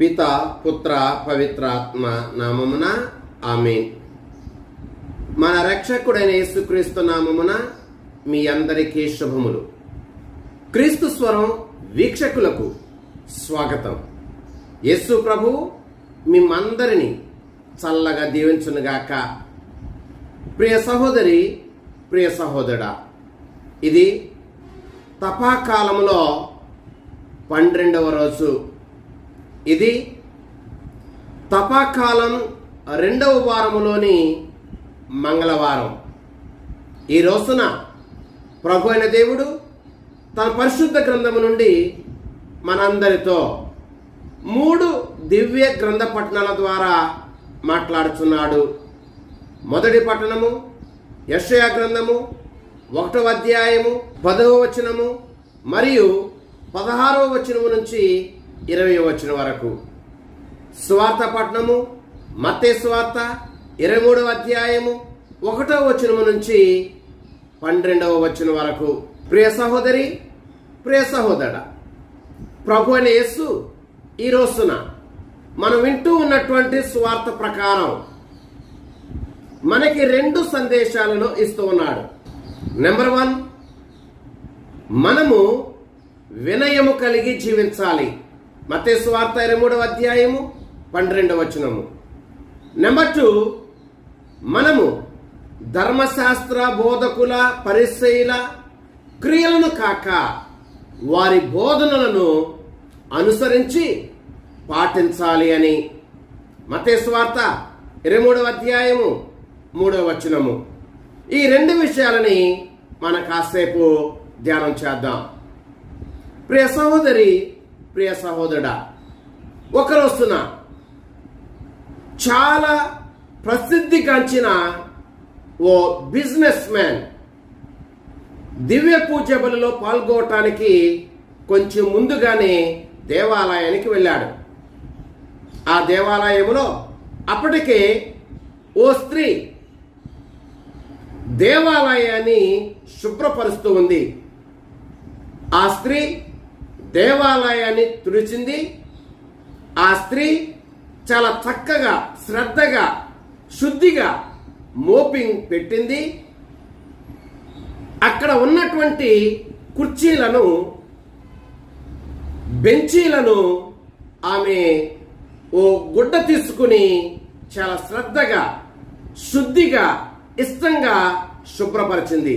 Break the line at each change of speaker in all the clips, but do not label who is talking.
పిత పుత్ర పవిత్రాత్మ నామమున ఆమెన్. మన రక్షకుడైన యేసుక్రీస్తు నామమున మీ అందరికీ శుభములు. క్రీస్తు స్వరం వీక్షకులకు స్వాగతం. యేసు ప్రభు మిమ్మందరినీ చల్లగా దీవించునుగాక. ప్రియ సహోదరి ప్రియ సహోదరుడా ఇది తపాకాలంలో పన్నెండవ రోజు ఇది తపాకాలం రెండవ వారములోని మంగళవారం. ఈ రోజున ప్రభు అయిన దేవుడు తన పరిశుద్ధ గ్రంథము నుండి మనందరితో మూడు దివ్య గ్రంథ పట్టణాల ద్వారా మాట్లాడుతున్నాడు. మొదటి పట్టణము యషయా గ్రంథము ఒకటవ అధ్యాయము పదవ వచనము మరియు పదహారవ వచనము నుంచి ఇరవై వచ్చిన వరకు. స్వార్థ పట్నము మత్తే స్వార్థ ఇరవై మూడవ అధ్యాయము ఒకటో వచనము నుంచి పన్నెండవ వచనం వరకు. ప్రియ సహోదరి ప్రియ సహోదర ప్రభు అనే యేసు ఈ రోజున మనం వింటూ ఉన్నటువంటి స్వార్థ ప్రకారం మనకి రెండు సందేశాలను ఇస్తూ ఉన్నాడు. నెంబర్ వన్ మనము వినయము కలిగి జీవించాలి. మతే స్వార్థ ఇరవై మూడవ అధ్యాయము పన్నెండవ వచనము. నెంబర్ టూ మనము ధర్మశాస్త్ర బోధకుల పరిశైల క్రియలను కాక వారి బోధనలను అనుసరించి పాటించాలి అని మతే స్వార్థ ఇరవై మూడవ అధ్యాయము మూడవ వచనము. ఈ రెండు విషయాలని మన కాసేపు ధ్యానం చేద్దాం. ప్రియ సహోదరి ప్రియ సహోదరుడా ఒకరోజున చాలా ప్రసిద్ధిగాంచిన ఓ బిజినెస్ మ్యాన్ దివ్య పూజ బలిలో పాల్గొనటానికి కొంచెం ముందుగానే దేవాలయానికి వెళ్ళాడు. ఆ దేవాలయంలో అప్పటికే ఓ స్త్రీ దేవాలయాన్ని శుభ్రపరుస్తూ ఉంది. ఆ స్త్రీ దేవాలయాన్ని తుడిచింది. ఆ స్త్రీ చాలా చక్కగా శ్రద్ధగా శుద్ధిగా మోపింగ్ పెట్టింది. అక్కడ ఉన్నటువంటి కుర్చీలను బెంచీలను ఆమె ఓ గుడ్డ తీసుకుని చాలా శ్రద్ధగా శుద్ధిగా ఇష్టంగా శుభ్రపరిచింది.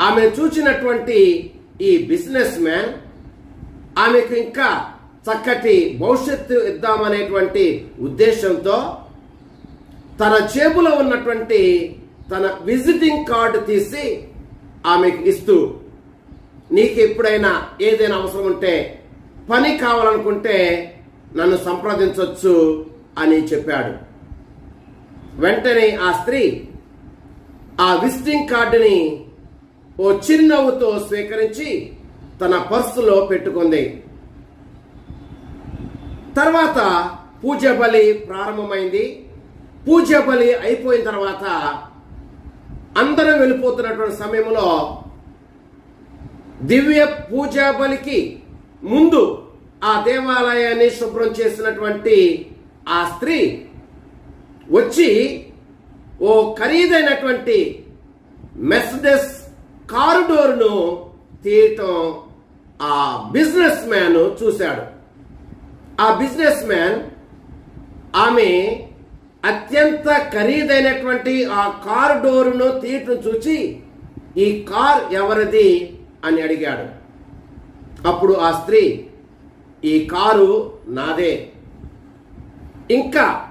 ఆమె చూసినటువంటి ఈ బిజినెస్ మ్యాన్ ఆమెకు ఇంకా చక్కటి భవిష్యత్తు ఇద్దామనేటువంటి ఉద్దేశంతో తన జేబులో ఉన్నటువంటి తన విజిటింగ్ కార్డు తీసి ఆమెకు ఇస్తూ నీకు ఎప్పుడైనా ఏదైనా అవసరం ఉంటే పని కావాలనుకుంటే నన్ను సంప్రదించవచ్చు అని చెప్పాడు. వెంటనే ఆ స్త్రీ ఆ విజిటింగ్ కార్డుని ఓ చిరునవ్వుతో స్వీకరించి తన పర్సులో పెట్టుకుంది. తర్వాత పూజ బలి ప్రారంభమైంది. పూజ బలి అయిపోయిన తర్వాత అందరం వెళ్ళిపోతున్నటువంటి సమయంలో దివ్య పూజా బలికి ముందు ఆ దేవాలయాన్ని శుభ్రం చేసినటువంటి ఆ స్త్రీ వచ్చి ఓ ఖరీదైనటువంటి మెస్డెస్ కారిడోర్ను తీయటం ఆ బిజినెస్ మ్యాన్ చూశాడు. ఆ బిజినెస్ మ్యాన్ ఆమె అత్యంత ఖరీదైనటువంటి ఆ కార్ డోరును తీయటం చూచి ఈ కార్ ఎవరిది? అని అడిగాడు. అప్పుడు ఆ స్త్రీ ఈ కారు నాదే. ఇంకా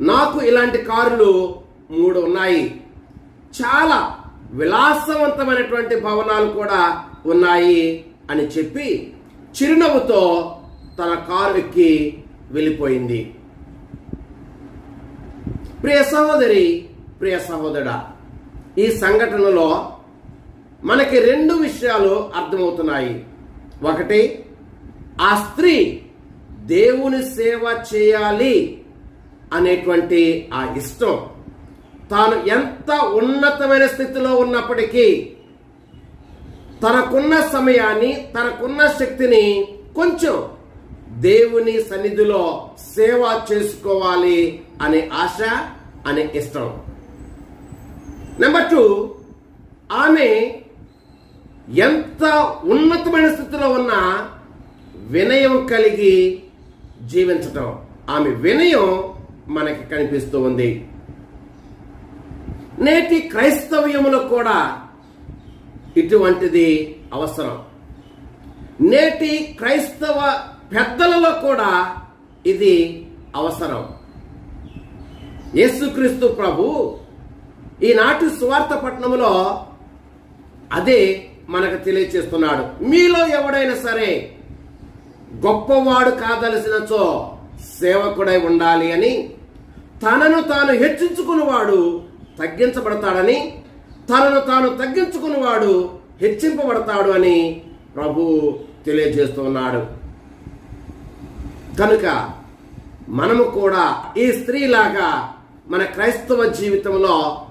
నాకు ఇలాంటి కారులు మూడు ఉన్నాయి. చాలా విలాసవంతమైనటువంటి భవనాలు కూడా ఉన్నాయి. అని చెప్పి చిరునవ్వుతో తన కారు ఎక్కి వెళ్ళిపోయింది. ప్రియ సహోదరి ప్రియ సహోదరుడా ఈ సంఘటనలో మనకి రెండు విషయాలు అర్థమవుతున్నాయి. ఒకటి ఆ స్త్రీ దేవుని సేవ చేయాలి అనేటువంటి ఆ ఇష్టం. తాను ఎంత ఉన్నతమైన స్థితిలో ఉన్నప్పటికీ తనకున్న సమయాన్ని తనకున్న శక్తిని కొంచెం దేవుని సన్నిధిలో సేవ చేసుకోవాలి అనే ఆశ అనే ఇష్టం. నెంబర్ టూ ఆమె ఎంత ఉన్నతమైన స్థితిలో ఉన్నా వినయం కలిగి జీవించటం. ఆమె వినయం మనకి కనిపిస్తూ ఉంది. నేటి క్రైస్తవ్యములో కూడా ఇటువంటిది అవసరం. నేటి క్రైస్తవ పెద్దలలో కూడా ఇది అవసరం. యేసుక్రీస్తు ప్రభు ఈనాటి స్వార్థ పట్టణంలో అదే మనకు తెలియచేస్తున్నాడు. మీలో ఎవడైనా సరే గొప్పవాడు కాదలసినచో సేవకుడై ఉండాలి అని తనను తాను హెచ్చించుకున్నవాడు తగ్గించబడతాడని తనను తాను తగ్గించుకున్నవాడు హెచ్చింపబడతాడు అని ప్రభు తెలియజేస్తున్నాడు. కనుక మనము కూడా ఈ స్త్రీలాగా మన క్రైస్తవ జీవితంలో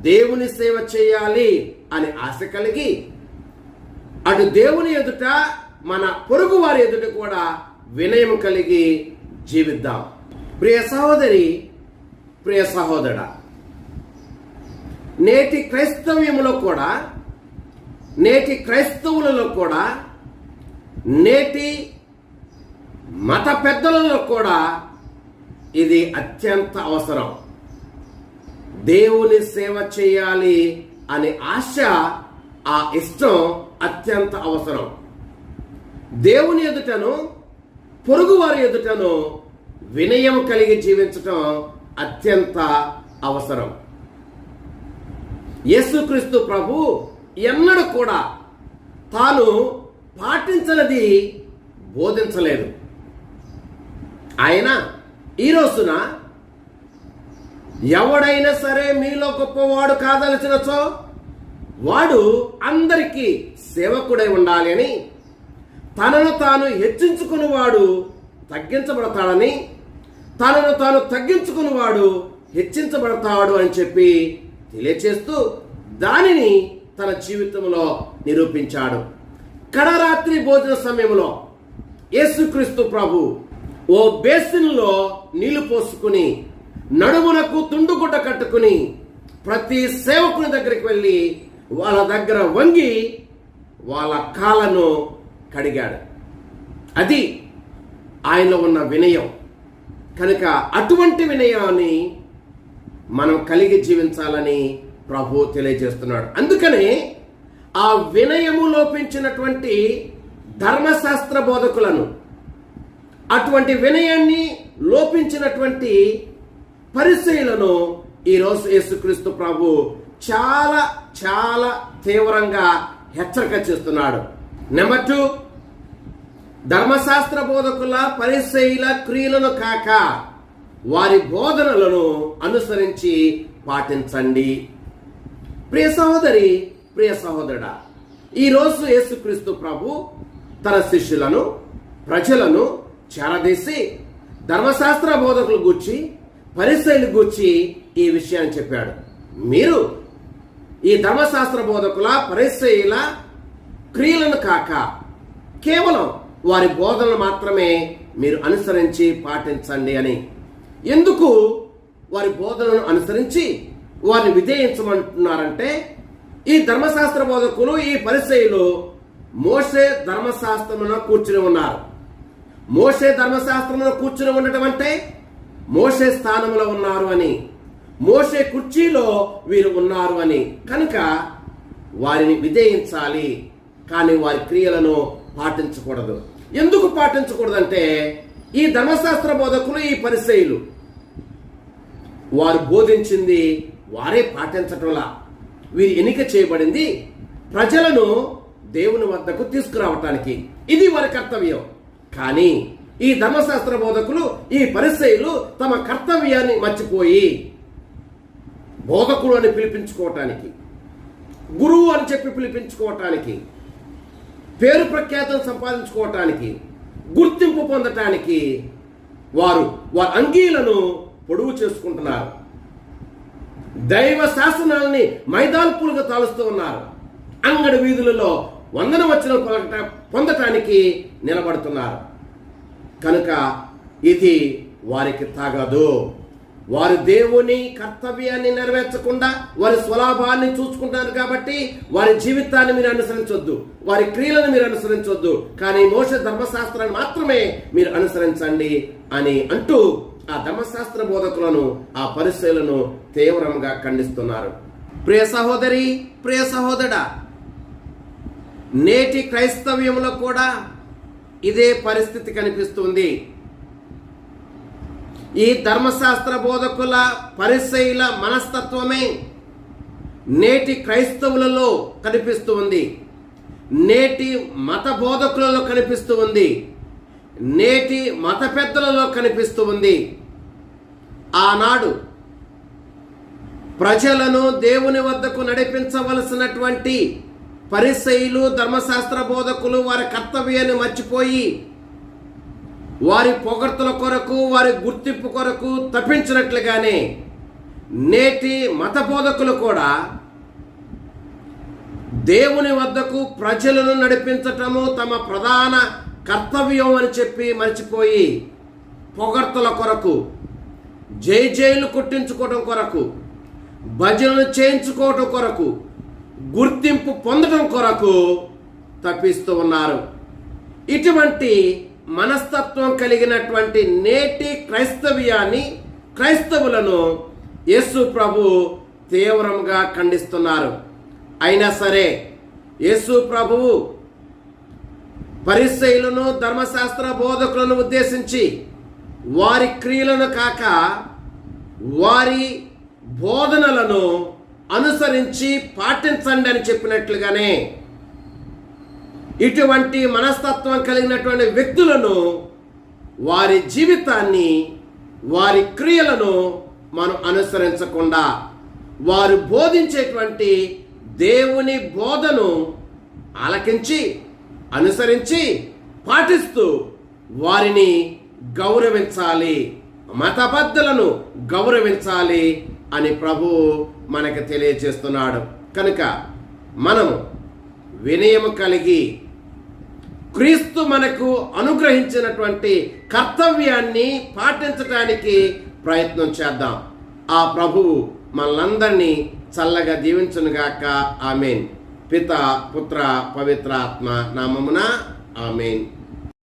దేవుని సేవ చేయాలి అని ఆశ కలిగి అటు దేవుని ఎదుట మన పొరుగు వారి ఎదుట కూడా వినయం కలిగి జీవిద్దాం. ప్రియ సహోదరి ప్రియ సహోదరా నేటి క్రైస్తవ్యములో కూడా నేటి క్రైస్తవులలో కూడా నేటి మత పెద్దలలో కూడా ఇది అత్యంత అవసరం. దేవుని సేవ చేయాలి అనే ఆశ ఆ ఇష్టం అత్యంత అవసరం. దేవుని ఎదుటను పొరుగువారి ఎదుటను వినయం కలిగి జీవించటం అత్యంత అవసరం. యేసుక్రీస్తు ప్రభు ఎన్నడూ కూడా తాను పాటించనిది బోధించలేదు. ఆయన ఈ రోజున ఎవడైనా సరే మీలో గొప్పవాడు కాదలసినచో వాడు అందరికీ సేవకుడై ఉండాలి అని తనను తాను హెచ్చించుకునివాడు తగ్గించబడతాడని తనను తాను తగ్గించుకునివాడు హెచ్చించబడతాడు అని చెప్పి తెలియచేస్తూ దానిని తన జీవితంలో నిరూపించాడు. కడరాత్రి భోజన సమయంలో యేసుక్రీస్తు ప్రభు ఓ బేసిన్లో నీళ్ళు పోసుకుని నడుమునకు తుండుగుడ్డ కట్టుకుని ప్రతి సేవకుని దగ్గరికి వెళ్ళి వాళ్ళ దగ్గర వంగి వాళ్ళ కాళ్ళను కడిగాడు. అది ఆయనలో ఉన్న వినయం. కనుక అటువంటి వినయాన్ని మనం కలిగి జీవించాలని ప్రభు తెలియజేస్తున్నాడు. అందుకనే ఆ వినయము లోపించినటువంటి ధర్మశాస్త్ర బోధకులను అటువంటి వినయాన్ని లోపించినటువంటి పరిశీలను ఈరోజు యేసుక్రీస్తు ప్రభు చాలా చాలా తీవ్రంగా హెచ్చరిక చేస్తున్నాడు. నెంబర్ టూ ధర్మశాస్త్ర బోధకుల పరిశైల క్రియలను కాక వారి బోధనలను అనుసరించి పాటించండి. ప్రియ సహోదరి ప్రియ సహోదరుడా ఈరోజు యేసుక్రీస్తు ప్రభు తన శిష్యులను ప్రజలను చేరదీసి ధర్మశాస్త్ర బోధకులు గూర్చి పరిశైలు గూర్చి ఈ విషయాన్ని చెప్పాడు. మీరు ఈ ధర్మశాస్త్ర బోధకుల పరిశైల క్రియలను కాక కేవలం వారి బోధనలు మాత్రమే మీరు అనుసరించి పాటించండి అని ఎందుకు వారి బోధనను అనుసరించి వారిని విధేయించమంటున్నారంటే ఈ ధర్మశాస్త్ర బోధకులు ఈ పరిచయులు మోసే ధర్మశాస్త్రమున కూర్చుని ఉన్నారు. మోసే ధర్మశాస్త్రమున కూర్చుని ఉండటం అంటే మోసే స్థానంలో ఉన్నారు అని మోసే కుర్చీలో వీరు ఉన్నారు అని. కనుక వారిని విధేయించాలి కానీ వారి క్రియలను పాటించకూడదు. ఎందుకు పాటించకూడదంటే ఈ ధర్మశాస్త్ర బోధకులు ఈ పరిశైలు. వారు బోధించింది వారే పాటించటంలా వీరి ఎన్నిక చేయబడింది. ప్రజలను దేవుని వద్దకు తీసుకురావటానికి. ఇది వారి కర్తవ్యం. కానీ ఈ ధర్మశాస్త్ర బోధకులు ఈ పరిశైలు తమ కర్తవ్యాన్ని మర్చిపోయి బోధకుడు అని పిలిపించుకోవటానికి గురువు అని చెప్పి పిలిపించుకోవటానికి పేరు ప్రఖ్యాతం సంపాదించుకోవటానికి గుర్తింపు పొందటానికి వారు వారి అంగీలను పొడుగు చేసుకుంటున్నారు. దైవ శాసనాలని మైదాల్పులుగా తాలుస్తూ ఉన్నారు. అంగడి వీధులలో వందన వచ్చిన పొందటానికి నిలబడుతున్నారు. కనుక ఇది వారికి తగదు. వారు దేవుని కర్తవ్యాన్ని నెరవేర్చకుండా వారి స్వలాభాన్ని చూసుకుంటారు కాబట్టి వారి జీవితాన్ని మీరు అనుసరించొద్దు వారి క్రియలను మీరు అనుసరించొద్దు కానీ మోస ధర్మశాస్త్రాన్ని మాత్రమే మీరు అనుసరించండి అని అంటూ ఆ ధర్మశాస్త్ర బోధకులను ఆ పరిశీలను తీవ్రంగా ఖండిస్తున్నారు. ప్రియ సహోదరి ప్రియ సహోదరా నేటి క్రైస్తవ్యంలో కూడా ఇదే పరిస్థితి కనిపిస్తుంది. ఈ ధర్మశాస్త్ర బోధకుల పరిశైల మనస్తత్వమే నేటి క్రైస్తవులలో కనిపిస్తూ ఉంది. నేటి మత బోధకులలో కనిపిస్తూ ఉంది. నేటి మత పెద్దలలో కనిపిస్తూ ఉంది. ఆనాడు ప్రజలను దేవుని వద్దకు నడిపించవలసినటువంటి పరిశైలు ధర్మశాస్త్ర బోధకులు వారి కర్తవ్యాన్ని మర్చిపోయి వారి పొగడ్తల కొరకు వారి గుర్తింపు కొరకు తప్పించినట్లుగానే నేటి మత బోధకులు కూడా దేవుని వద్దకు ప్రజలను నడిపించటము తమ ప్రధాన కర్తవ్యం అని చెప్పి మర్చిపోయి పొగడ్తల కొరకు జై జైలు కొట్టించుకోవడం కొరకు భజనలు చేయించుకోవటం కొరకు గుర్తింపు పొందడం కొరకు తప్పిస్తూ ఉన్నారు. ఇటువంటి మనస్తత్వం కలిగినటువంటి నేటి క్రైస్తవ్యాన్ని క్రైస్తవులను యేసు ప్రభు తీవ్రంగా ఖండిస్తున్నారు. అయినా సరే యేసు ప్రభువు పరిశైలను ధర్మశాస్త్ర బోధకులను ఉద్దేశించి వారి క్రియలను కాక వారి బోధనలను అనుసరించి పాటించండి అని చెప్పినట్లుగానే ఇటువంటి మనస్తత్వం కలిగినటువంటి వ్యక్తులను వారి జీవితాన్ని వారి క్రియలను మనం అనుసరించకుండా వారు బోధించేటువంటి దేవుని బోధను ఆలకించి అనుసరించి పాటిస్తూ వారిని గౌరవించాలి. మతబద్ధలను గౌరవించాలి అని ప్రభువు మనకు తెలియజేస్తున్నాడు. కనుక మనము వినయము కలిగి క్రీస్తు మనకు అనుగ్రహించినటువంటి కర్తవ్యాన్ని పాటించడానికి ప్రయత్నం చేద్దాం. ఆ ప్రభువు మనందరినీ చల్లగా దీవించునుగాక. ఆమెన్. పిత పుత్ర పవిత్ర ఆత్మ నామమున ఆమెన్.